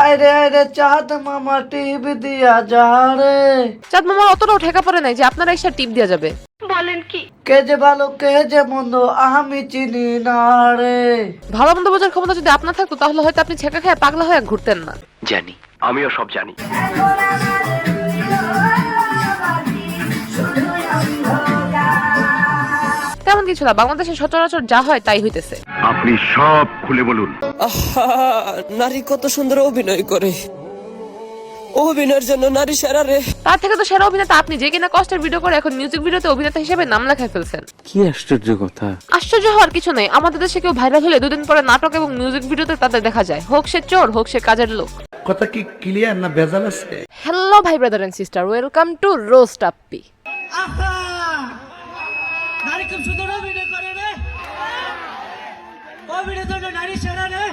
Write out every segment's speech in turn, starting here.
আরে আরে চাঁদ মামা টিপ দিয়া যা রে। চাঁদ মামার অতটাও ঠেকা পড়ে নাই যে আপনারা এসে টিপ দেওয়া যাবে। কে? যে ভালো কে যে মন্দ আমি চিনি না রে। ভালো মন্দ বোঝার ক্ষমতা যদি আপনার থাকতো তাহলে হয়তো আপনি ছেঁকা খেয়ে পাগলা হয়ে ঘুরতেন না। জানি আমিও সব জানি। তেমন কিছু না বাংলাদেশে সচরাচর যা হয় তাই হইতেছে। আপনি সব খুলে বলুন। নারী কত সুন্দর অভিনয় করে। অভিনয়ের জন্য নারী সেরা রে। তার থেকে তো সেরা অভিনেতা আপনি যে কিনা কষ্টের ভিডিও করে এখন মিউজিক ভিডিওতে অভিনেতা হিসেবে নাম লেখায় ফেলছেন। কি আশ্চর্য কথা। আশ্চর্য হওয়ার কিছু নেই আমাদের দেশে কেউ ভাইরাল হলে দুদিন পরে নাটক এবং মিউজিক ভিডিওতে তাদের দেখা যায়। হোক সে চোর হোক সে কাজের লোক। কথা কি ক্লিয়ার না ভেজাল আছে? হ্যালো ভাই brother and sister welcome to roast আপ্পি খুব সুন্দর অভিনয় করে রে। অভিনয় জন্য নারী সেরা রে।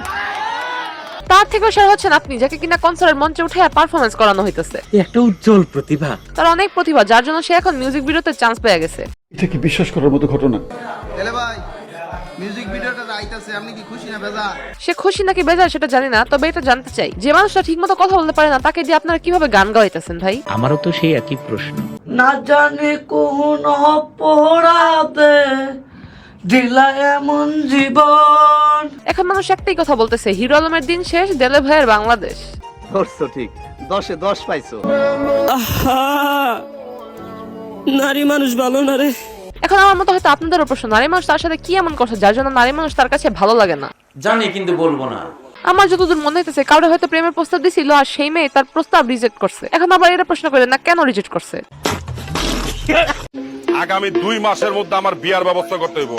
তার থেকেও সেরা হচ্ছেন আপনি যাকে কিনা কনসার্টের মঞ্চে উঠে পারফরমেন্স করানো হইতেছে। একটা উজ্জ্বল প্রতিভা। তার অনেক প্রতিভা যার জন্য সে এখন মিউজিক ভিডিওতে চান্স পেয়ে গেছে। এটা কি বিশ্বাস করার মতো ঘটনা? তেলে ভাই মিউজিক ভিডিওটা আইতাছে আপনি কি খুশি না বেজা সে খুশি নাকি বেজার সেটা জানি না তবে এটা জানতে চাই। যে মানুষটা ঠিকমতো কথা বলতে পারে না তাকে দিয়ে আপনারা কীভাবে গান গাইতেছেন ভাই? আমারও তো সেই একই প্রশ্ন। না জানি কোন অপরাধে দিলা এমন জীবন। এখন মানুষ একটাই কথা বলতেছে হিরো আলমের দিন শেষ দেলে ভাইয়ের বাংলাদেশ। ধরছো ঠিক দশে দশ পাইছো। নারী মানুষ ভালো না রে। এখন আমার মতো হয়তো আপনাদেরও প্রশ্ন নারী মানুষ তার সাথে কি এমন করছে যার জন্য নারী মানুষ তার কাছে ভালো লাগে না? জানি কিন্তু বলব না। আমার যতদূর মনে হইতেছে কাউরে হয়তো প্রেমের প্রস্তাব দিছিল আর সেই মেয়ে তার প্রস্তাব রিজেক্ট করছে। এখন আবার এটা প্রশ্ন করে না কেন রিজেক্ট করছে? আগামী দুই মাসের মধ্যে আমার বিয়ার ব্যবস্থা করতে হইব।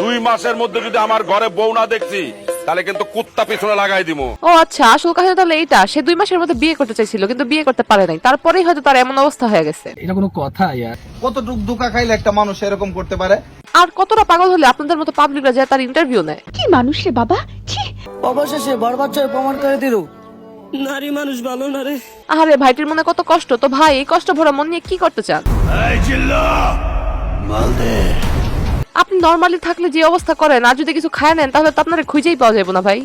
দুই মাসের মধ্যে যদি আমার ঘরে বউ না দেখছি তাহলে কিন্তু কুত্তা পিছনে লাগাই দিব ও আচ্ছা আসল কাহিনী তাহলে এইটা সে দুই মাসের মধ্যে বিয়ে করতে চাইছিল কিন্তু বিয়ে করতে পারে নাই। তারপরেই হয়তো তার এমন অবস্থা হয়ে গেছে। কতটুক দুকা খাইলে একটা মানুষ এরকম করতে পারে? আর কতটা পাগল হলে আপনাদের মতো পাবলিকরা যায় তার ইন্টারভিউ নেয়? অবশেষে বরবাচ্চয় প্রমাণ করে দিল। নারী মানুষ ভালো না রে। আরে ভাইটির মনে কত কষ্ট? তো ভাই এই কষ্ট ভরা মন নিয়ে কি করতে চান? আপনি নর্মালি থাকলে যে অবস্থা করেন আর যদি কিছু খায় নেন তাহলে তো আপনার খুঁজেই পাওয়া যাবে না ভাই।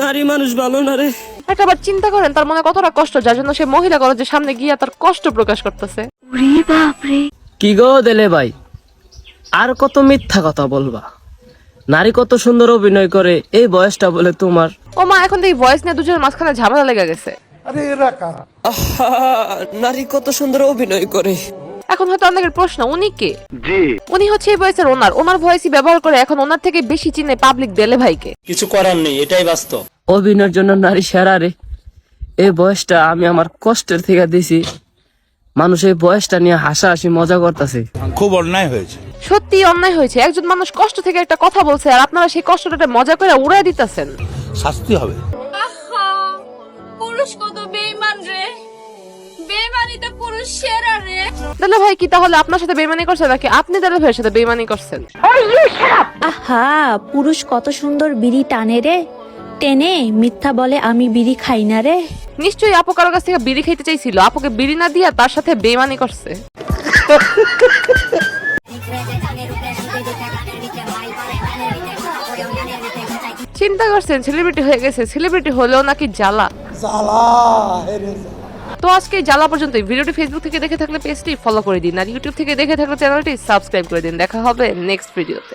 নারী মানুষ ভালো না রে। একটা আবার চিন্তা করেন তার মনে কতটা কষ্ট যার জন্য সে মহিলা কলেজের সামনে গিয়ে তার কষ্ট প্রকাশ করতেছে। কি গো দেলে ভাই? আর কত মিথ্যা কথা বলবা? নারী কত সুন্দর অভিনয় করে এই বয়সটা বলে তোমার। ও মা এখন তো এই ভয়েস নিয়ে দুজনের মাঝখানে ঝামেলা লেগে গেছে। আহা নারী কত সুন্দর অভিনয় করে। এখন হয়তো অনেকের প্রশ্ন উনি কে? জি। উনি হচ্ছে এই বয়সের ওনার। ওনার ভয়েসই ব্যবহার করে এখন ওনার থেকে বেশি চিনে পাবলিক দেলে ভাইকে। কিছু করার নেই এটাই বাস্তব। অভিনয়ের জন্য নারী সেরা রে। এই বয়সটা আমি আমার কষ্টের থেকে দিছি। মানুষ এই বয়সটা নিয়ে হাসাহাসি মজা করতেছে। খুব অন্যায় হয়েছে। সত্যি অন্যায় হয়েছে। একজন মানুষ কষ্ট থেকে একটা কথা বলছে আর আপনারা সেই কষ্টটাকে মজা করে উড়াই দিতেছেন। শাস্তি হবে। পুরুষ কত বেইমান রে? বেইমানিতে পুরুষ সেরা রে। দেলে ভাই কি তাহলে আপনার সাথে বেমানি করছে নাকি আপনি দেলে ভাইয়ের সাথে বেমানি করছেন? আহা পুরুষ কত সুন্দর বিড়ি টানে রে। টেনে মিথ্যা বলে আমি বিড়ি খাই না রে। নিশ্চয়ই আপু কারও কাছ থেকে বিড়ি খাইতে চাইছিল। আপুকে বিড়ি না দিয়া তার সাথে বেমানি করছে। চিন্তা করছেন সেলিব্রিটি হয়ে গেছে সেলিব্রিটি হলেও নাকি জ্বালা? তো আজকে জ্বালা পর্যন্ত ভিডিওটি ফেসবুক থেকে দেখে থাকলে পেজটি ফলো করে দিন আর ইউটিউব থেকে দেখে থাকলে চ্যানেলটি সাবস্ক্রাইব করে দিন। দেখা হবে নেক্সট ভিডিওতে